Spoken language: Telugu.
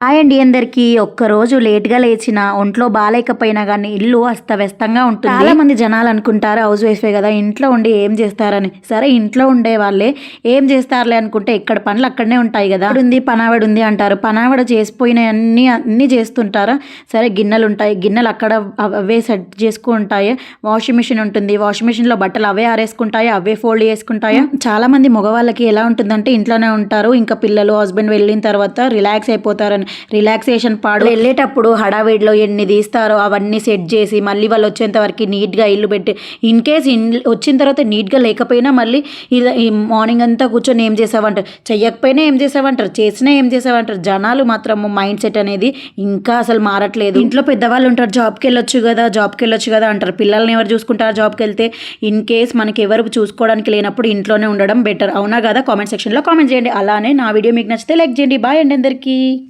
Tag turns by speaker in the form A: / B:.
A: అండి అందరికి. ఒక్కరోజు లేట్గా లేచిన ఒంట్లో బాగాలేకపోయినా కానీ ఇల్లు అస్తవ్యస్తంగా ఉంటుంది. చాలా మంది జనాలు అనుకుంటారు హౌస్ వైఫే కదా ఇంట్లో ఉండి ఏం చేస్తారని. సరే ఇంట్లో ఉండే వాళ్ళే ఏం చేస్తారులే అనుకుంటే ఇక్కడ పనులు అక్కడనే ఉంటాయి కదా. ఉంది పనావిడ ఉంది అంటారు. పనావిడ చేసిపోయిన అన్ని అన్ని చేస్తుంటారా? సరే గిన్నెలు ఉంటాయి. గిన్నెలు అక్కడ అవే సెట్ చేసుకుంటాయి వాషింగ్ మిషన్ ఉంటుంది. వాషింగ్ మిషన్లో బట్టలు అవే ఆరేసుకుంటాయి అవే ఫోల్డ్ చేసుకుంటాయి. చాలా మంది మగవాళ్ళకి ఎలా ఉంటుందంటే ఇంట్లోనే ఉంటారు. ఇంకా పిల్లలు హస్బెండ్ వెళ్ళిన తర్వాత రిలాక్స్ అయిపోతారని. రిలాక్సేషన్ పాడు. వెళ్ళేటప్పుడు హడావిడిలో ఎన్ని తీస్తారో అవన్నీ సెట్ చేసి మళ్ళీ వాళ్ళు వచ్చేంత వరకు నీట్గా ఇల్లు పెట్టి ఇన్ కేస్ వచ్చిన తర్వాత నీట్గా లేకపోయినా మళ్ళీ ఇది మార్నింగ్ అంతా కూర్చొని ఏం చేసావంటారు? చెయ్యకపోయినా ఏం చేసావంటారు? చేసినా ఏం చేసావంటారు? జనాలు మాత్రం మైండ్ సెట్ అనేది ఇంకా అసలు మారట్లేదు. ఇంట్లో పెద్దవాళ్ళు ఉంటారు జాబ్కి వెళ్ళొచ్చు కదా జాబ్కి వెళ్ళొచ్చు కదా అంటారు. పిల్లల్ని ఎవరు చూసుకుంటారు జాబ్కి వెళ్తే? ఇన్ కేస్ మనకి ఎవరు చూసుకోవడానికి లేనప్పుడు ఇంట్లోనే ఉండడం బెటర్. అవునా కదా? కామెంట్ సెక్షన్లో కామెంట్ చేయండి. అలానే నా వీడియో మీకు నచ్చితే లైక్ చేయండి. బాయ్ అండి అందరికీ.